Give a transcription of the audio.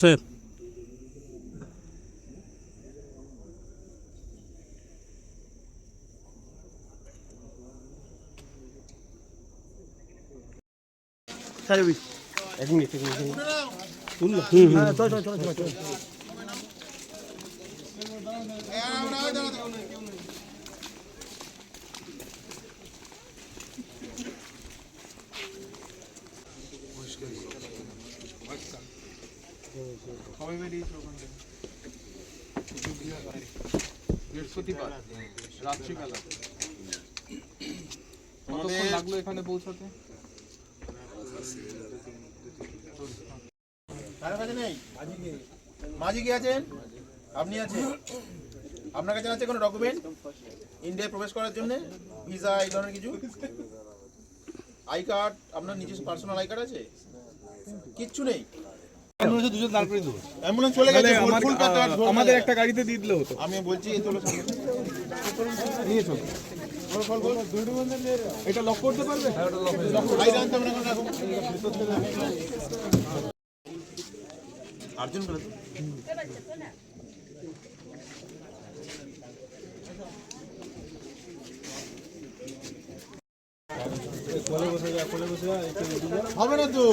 셋. 자 여기 애국이 애국이 돈나 아저저저저저 Hoş geldin. কবে বেরিয়েছিল ওখান থেকে বৃহস্পতিবার রাত্রিবেলা কতক্ষণ লাগল এখানে পৌঁছাতে? কারও কাছে নেই? মাঝি কি আছেন? আপনি আছেন? আপনার কাছে আছে কোনো ডকুমেন্ট ইন্ডিয়ায় প্রবেশ করার জন্য? ভিসা এই ধরনের কিছু? আই কার্ড আপনার নিজস্ব পার্সোনাল আই কার্ড আছে? কিচ্ছু নেই? আমাদের একটা গাড়িতে দিয়ে দিলে হতো। আমি বলছি এটা লক করতে পারবে? আর্জুন হবে না তো।